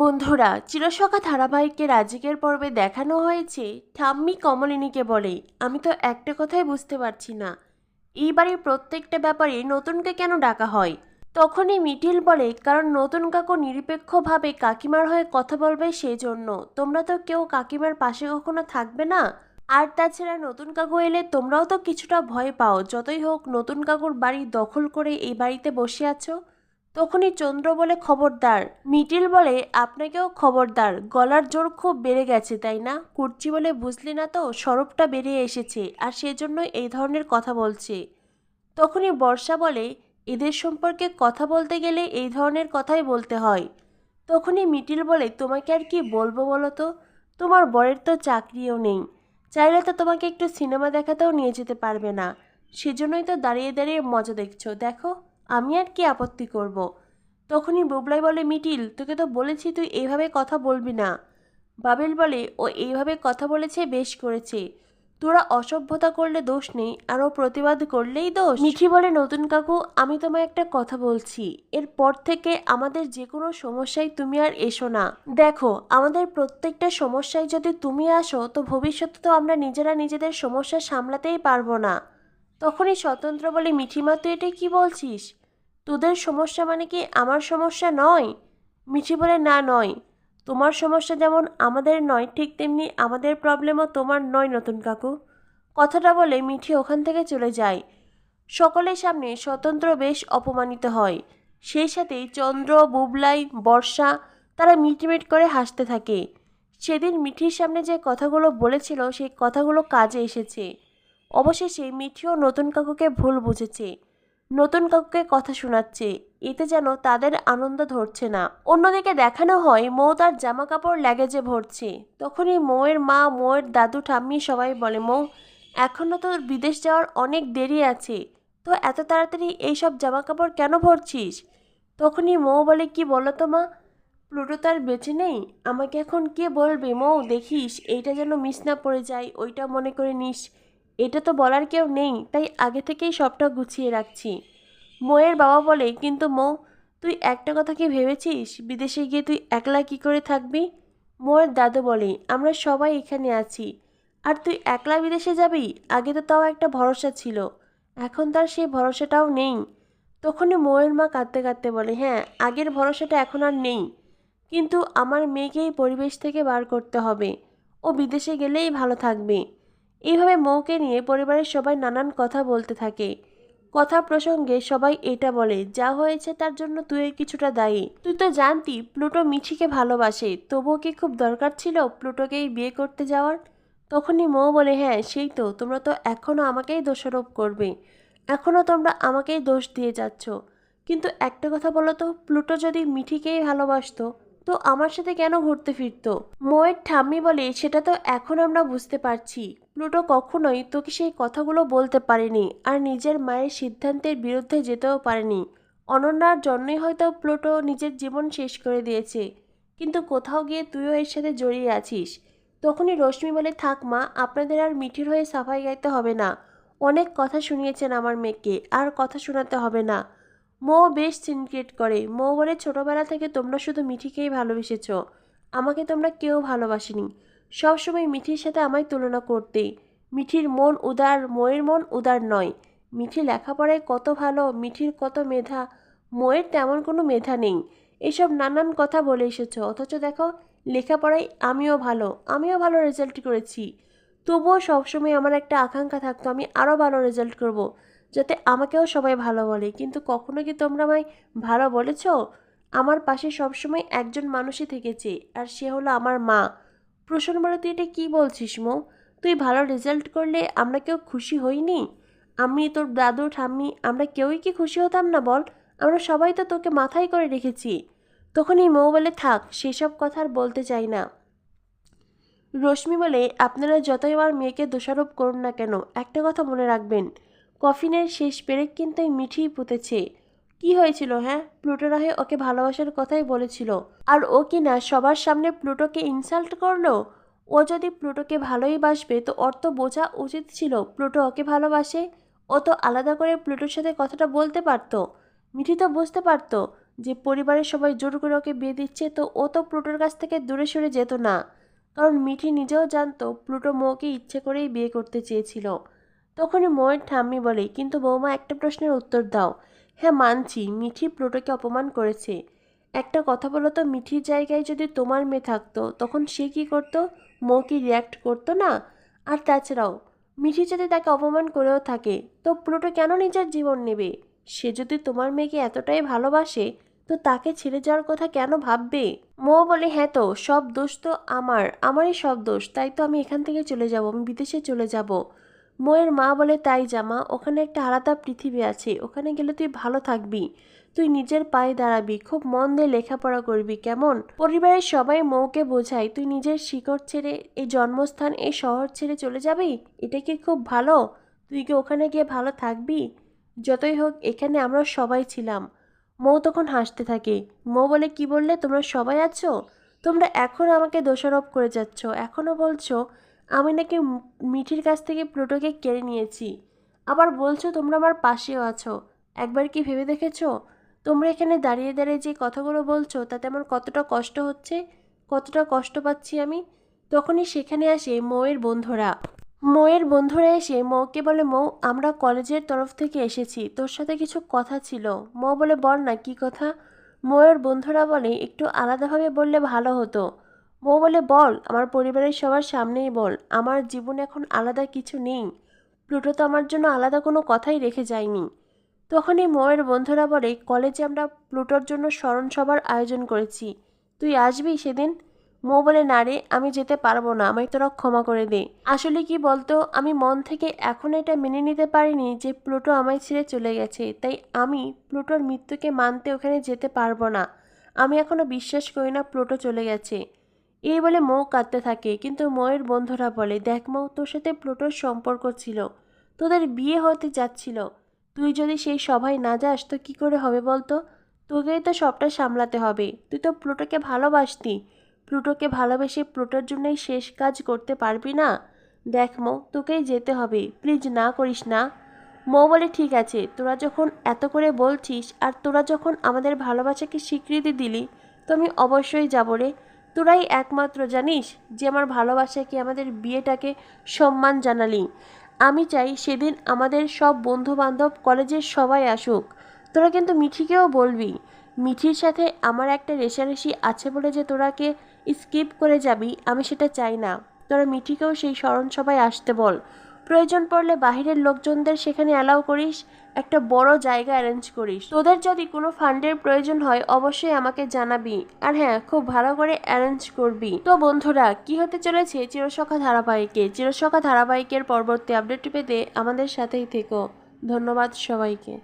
বন্ধুরা চিরসখা ধারাবাহিককে রাজিকের পর্বে দেখানো হয়েছে। ঠাম্মি কমলিনীকে বলে, আমি তো একটা কথাই বুঝতে পারছি না। এই বাড়ির প্রত্যেকটা ব্যাপারে নতুনকে কেন ডাকা হয়? তখনই মিটিল বলে, কারণ নতুন কাকু নিরপেক্ষভাবে কাকিমার হয়ে কথা বলবে সেই জন্য তোমরা তো কেউ কাকিমার পাশে কখনো থাকবে না। আর তাছাড়া নতুন কাকু এলে তোমরাও তো কিছুটা ভয় পাও। যতই হোক, নতুন কাকুর বাড়ি দখল করে এই বাড়িতে বসে আছো। তখনই চন্দ্র বলে খবরদার, মিটিল বলে আপনাকেও খবরদার, গলার জোর খুব বেড়ে গেছে, তাই না? কুর্চি বলে বুঝলি না তো সরবটা বেরিয়ে এসেছে, আর সেজন্য এই ধরনের কথা বলছে। তখনই বর্ষা বলে, এদের সম্পর্কে কথা বলতে গেলে এই ধরনের কথাই বলতে হয়। তখনই মিটিল বলে, তোমাকে আর কি বলব বলো তো? তোমার বরের তো চাকরিও নেই। চাইলে তো তোমাকে একটু সিনেমা দেখাতেও নিয়ে যেতে পারবে না। সেজন্যই তো দাঁড়িয়ে দাঁড়িয়ে মজা দেখছ, দেখো। আমি আর কি আপত্তি করব। তখনই বুবলাই বলে, মিটিল, তোকে তো বলেছি তুই এইভাবে কথা বলবি না। বাবেল বলে, ও এইভাবে কথা বলেছে, বেশ করেছে। তোরা অসভ্যতা করলে দোষ নেই, আর ও প্রতিবাদ করলেই দোষ। মিঠি বলে, নতুন কাকু, আমি তোমায় একটা কথা বলছি। এরপর থেকে আমাদের যে কোনো সমস্যায় তুমি আর এসো না। দেখো, আমাদের প্রত্যেকটা সমস্যায় যদি তুমি আসো, তো ভবিষ্যতে তো আমরা নিজেরা নিজেদের সমস্যা সামলাতেই পারব না। তখনই স্বতন্ত্র বলে, মিঠিমা, তুই এটা কি বলছিস? তোদের সমস্যা মানে কি আমার সমস্যা নয়? মিঠি বলে, না, নয়। তোমার সমস্যা যেমন আমাদের নয়, ঠিক তেমনি আমাদের প্রবলেমও তোমার নয়, নতুন কাকু। কথাটা বলে মিঠি ওখান থেকে চলে যায়। সকলের সামনে স্বতন্ত্র বেশ অপমানিত হয়। সেই সাথেই চন্দ্র, বুবলাই, বর্ষা তারা মিটমিট করে হাসতে থাকে। সেদিন মিঠির সামনে যে কথাগুলো বলেছিল, সেই কথাগুলো কাজে এসেছে। অবশেষে মিঠিও নতুন কাকুকে ভুল বুঝেছে। নতুন কাউকে কথা শোনাচ্ছে। এতে যেন তাদের আনন্দ ধরছে না। অন্যদিকে দেখানো হয়, মৌ তার জামা কাপড় ল্যাগেজে ভরছে। তখনই মৌয়ের মা, মৌয়ের দাদু ঠাম্মি সবাই বলে, মৌ এখনও তো বিদেশ যাওয়ার অনেক দেরি আছে। তো এত তাড়াতাড়ি এইসব জামা কাপড় কেন ভরছিস? তখনই মৌ বলে, কি বলো তো মা, প্লুটো তার বেঁচে নেই। আমাকে এখন কে বলবে? মৌ, দেখিস, এইটা যেন মিস না পড়ে যায়, ওইটা মনে করে নিস। এটা তো বলার কেউ নেই, তাই আগে থেকেই সবটা গুছিয়ে রাখছি। মোয়ের বাবা বলে, কিন্তু মো, তুই একটা কথা কি ভেবেছিস? বিদেশে গিয়ে তুই একলা কি করে থাকবি? মৌয়ের দাদু বলে, আমরা সবাই এখানে আছি। আর তুই একলা বিদেশে যাবি? আগে তো তাও একটা ভরসা ছিল। এখন তার সেই ভরসাটাও নেই। তখনই মৌয়ের মা কাঁদতে কাঁদতে বলে হ্যাঁ আগের ভরসাটা এখন আর নেই। কিন্তু আমার মেয়েকে এই পরিবেশ থেকে বার করতে হবে। ও বিদেশে গেলেই ভালো থাকবে। এইভাবে মৌকে নিয়ে পরিবারের সবাই নানান কথা বলতে থাকে। কথা প্রসঙ্গে সবাই এটা বলে, যা হয়েছে তার জন্য তুই কিছুটা দায়ী। তুই তো জানতি প্লুটো মিঠিকে ভালোবাসে, তবুও কি খুব দরকার ছিল প্লুটোকেই বিয়ে করতে যাওয়ার? তখনই মৌ বলে হ্যাঁ সেই তো, তোমরা তো এখনও আমাকেই দোষারোপ করবে। এখনও তোমরা আমাকেই দোষ দিয়ে যাচ্ছ। কিন্তু একটা কথা বলো তো, প্লুটো যদি মিঠিকেই ভালোবাসতো তো আমার সাথে কেন ঘুরতে ফিরতো? মোয়ের ঠাম্মি বলে, সেটা তো এখন আমরা বুঝতে পারছি। প্লুটো কখনোই তোকে সেই কথাগুলো বলতে পারেনি আর নিজের মায়ের সিদ্ধান্তের বিরুদ্ধে যেতেও পারেনি। অনন্যার জন্যই হয়তো প্লুটো নিজের জীবন শেষ করে দিয়েছে। কিন্তু কোথাও গিয়ে তুইও এর সাথে জড়িয়ে আছিস। তখনই রশ্মি বলে, থাক মা, আপনাদের আর মিঠির হয়ে সাফাই গাইতে হবে না। অনেক কথা শুনিয়েছেন আমার মেয়েকে, আর কথা শোনাতে হবে না। মৌ বেশ সিনক্রেট করে, মৌ বলে ছোটোবেলা থেকে তোমরা শুধু মিঠিকেই ভালোবেসেছ। আমাকে তোমরা কেউ ভালোবাসেনি। সবসময় মিঠির সাথে আমায় তুলনা করতে মিঠির মন উদার, ময়ের মন উদার নয়। মিঠি লেখাপড়ায় কত ভালো, মিঠির কত মেধা, ময়ের তেমন কোনো মেধা নেই। এসব নানান কথা বলে এসেছ। অথচ দেখো, লেখাপড়ায় আমিও ভালো আমিও ভালো রেজাল্ট করেছি। তবুও সবসময় আমার একটা আকাঙ্ক্ষা থাকতো, আমি আরও ভালো রেজাল্ট করব। যাতে আমাকেও সবাই ভালো বলে। কিন্তু কখনো কি তোমরা আমায় ভালো বলেছ? আমার পাশে সবসময় একজন মানুষই থেকেছে, আর সে হলো আমার মা। প্রসন্ন বলে, তুই এটা কী বলছিস মো? তুই ভালো রেজাল্ট করলে আমরা কেউ খুশি হইনি? আমি, তোর দাদু, ঠাম্মি, আমরা কেউই কি খুশি হতাম না বল? আমরা সবাই তো তোকে মাথায় করে রেখেছি তখনই মৌ বলে, থাক, সেসব কথা আর বলতে চাই না। রশ্মি বলে, আপনারা যতই আমার মেয়েকে দোষারোপ করুন না কেন, একটা কথা মনে রাখবেন। কফিনের শেষ পেরেক কিন্তু এই মিঠিই পুঁতেছে। কি হয়েছিল হ্যাঁ? প্লুটোর হয়ে ওকে ভালোবাসার কথাই বলেছিল। আর ও কি না সবার সামনে প্লুটোকে ইনসাল্ট করল? ও যদি প্লুটোকে ভালোই বাসবে, তো ওর তো বোঝা উচিত ছিল। প্লুটো ওকে ভালোবাসে, ও তো আলাদা করে প্লুটোর সাথে কথাটা বলতে পারতো। মিঠি তো বুঝতে পারতো যে পরিবারের সবাই জোর করে ওকে বিয়ে দিচ্ছে, তো ও তো প্লুটোর কাছ থেকে দূরে সরে যেত না। কারণ মিঠি নিজেও জানতো, প্লুটো মৌকে ইচ্ছে করেই বিয়ে করতে চেয়েছিল। তখনই মৌয়ের ঠাম্মি বলে, কিন্তু বৌমা, একটা প্রশ্নের উত্তর দাও। হ্যাঁ মানছি, মিঠি প্লুটোকে অপমান করেছে। একটা কথা বলো তো, মিঠির জায়গায় যদি তোমার মেয়ে থাকতো, তখন সে কি করতো? মৌ কি রিয়াক্ট করতো না? আর তাছাড়াও, মিঠি যদি তাকে অপমান করেও থাকে, তো প্লুটো কেন নিজের জীবন নেবে? সে যদি তোমার মেয়েকে এতটাই ভালোবাসে, তো তাকে ছেড়ে যাওয়ার কথা কেন ভাববে? মো বলে হ্যাঁ তো, সব দোষ তো আমার, আমারই সব দোষ, তাই তো আমি এখান থেকে চলে যাব, আমি বিদেশে চলে যাব। ময়ের মা বলে, তাই জামা, ওখানে একটা আলাদা পৃথিবী আছে, ওখানে গেলে তুই ভালো থাকবি। তুই নিজের পায়ে দাঁড়াবি, খুব মন দিয়ে লেখাপড়া করবি, কেমন? পরিবারের সবাই মৌকে বোঝায়, তুই নিজের শিকড় ছেড়ে এই জন্মস্থান, এই শহর ছেড়ে চলে যাবি? এটা কি খুব ভালো? তুই কি ওখানে গিয়ে ভালো থাকবি? যতই হোক, এখানে আমরা সবাই ছিলাম। মৌ তখন হাসতে থাকে, মৌ বলে, কি বললে তোমরা সবাই আছো? তোমরা এখন আমাকে দোষারোপ করে যাচ্ছ এখনও বলছো আমি নাকি মিঠির কাছ থেকে প্লুটোকে কেড়ে নিয়েছি। আবার বলছো তোমরা আমার পাশেও আছো। একবার কি ভেবে দেখেছ? তোমরা এখানে দাঁড়িয়ে দাঁড়িয়ে যে কথাগুলো বলছো, তাতে আমার কতটা কষ্ট হচ্ছে, কতটা কষ্ট পাচ্ছি আমি? তখনই সেখানে আসে মৌয়ের বন্ধুরা। মৌয়ের বন্ধুরা এসে মৌকে বলে, মৌ, আমরা কলেজের তরফ থেকে এসেছি। তোর সাথে কিছু কথা ছিল। মৌ বলে, বল না, কি কথা? মৌয়ের বন্ধুরা বলে, একটু আলাদাভাবে বললে ভালো হতো। মৌ বলে, বল, আমার পরিবারের সবার সামনেই বল। আমার জীবনে এখন আলাদা কিছু নেই। প্লুটো তো আমার জন্য আলাদা কোনো কথাই রেখে যায়নি। তখনই মৌয়ের বন্ধুরা বলে, কলেজে আমরা প্লুটোর জন্য স্মরণ সভার আয়োজন করেছি। তুই আসবি সেদিন? মো বলে, না রে, আমি যেতে পারব না। আমায় তোরা ক্ষমা করে দে। আসলে কি বলতো, আমি মন থেকে এখন এটা মেনে নিতে পারিনি যে প্লুটো আমায় ছেড়ে চলে গেছে। তাই আমি প্লুটোর মৃত্যুকে মানতে ওখানে যেতে পারব না। আমি এখনও বিশ্বাস করি না প্লুটো চলে গেছে। এই বলে মৌ কাঁদতে থাকে, কিন্তু ময়ের বন্ধুরা বলে, দেখ মৌ, তোর সাথে প্লুটোর সম্পর্ক ছিল, তোদের বিয়ে হতে যাচ্ছিল, তুই যদি সেই সভায় না যাস তো কী করে হবে বলতো? তোকেই তো সবটা সামলাতে হবে, তুই তো প্লুটোকে ভালোবাসতি প্লুটোকে ভালোবেসে প্লুটোর জন্যই শেষ কাজ করতে পারবি না? দেখ মৌ, তোকেই যেতে হবে, প্লিজ না করিস না? মৌ বলে, ঠিক আছে, তোরা যখন এত করে বলছিস আর তোরা যখন আমাদের ভালোবাসাকে স্বীকৃতি দিলি, তো আমি অবশ্যই যাব রে। তোরাই একমাত্র জানিস যে আমার ভালোবাসাকে আমাদের বিয়েটাকে সম্মান জানালি। আমি চাই সেদিন আমাদের সব বন্ধু বান্ধব কলেজের সবাই আসুক। তোরা কিন্তু মিঠিকেও বলবি। মিঠির সাথে আমার একটা রেশারেশি আছে বলে যে তোরাকে স্কিপ করে যাবি, আমি সেটা চাই না। তোরা মিঠিকেও সেই স্মরণ সবাই আসতে বল। প্রয়োজন পড়লে বাহিরের লোকজনদের সেখানে অ্যালাউ করিস একটা বড় জায়গা অ্যারেঞ্জ করিস। তোদের যদি কোনো ফান্ডের প্রয়োজন হয়, অবশ্যই আমাকে জানাবি। আর হ্যাঁ খুব ভালো করে অ্যারেঞ্জ করবি। তো বন্ধুরা, কি হতে চলেছে? চিরসখা ধারাবাহিকে। চিরসখা ধারাবাহিকের পরবর্তী আপডেট পেতে আমাদের সাথেই থেকো। ধন্যবাদ সবাইকে।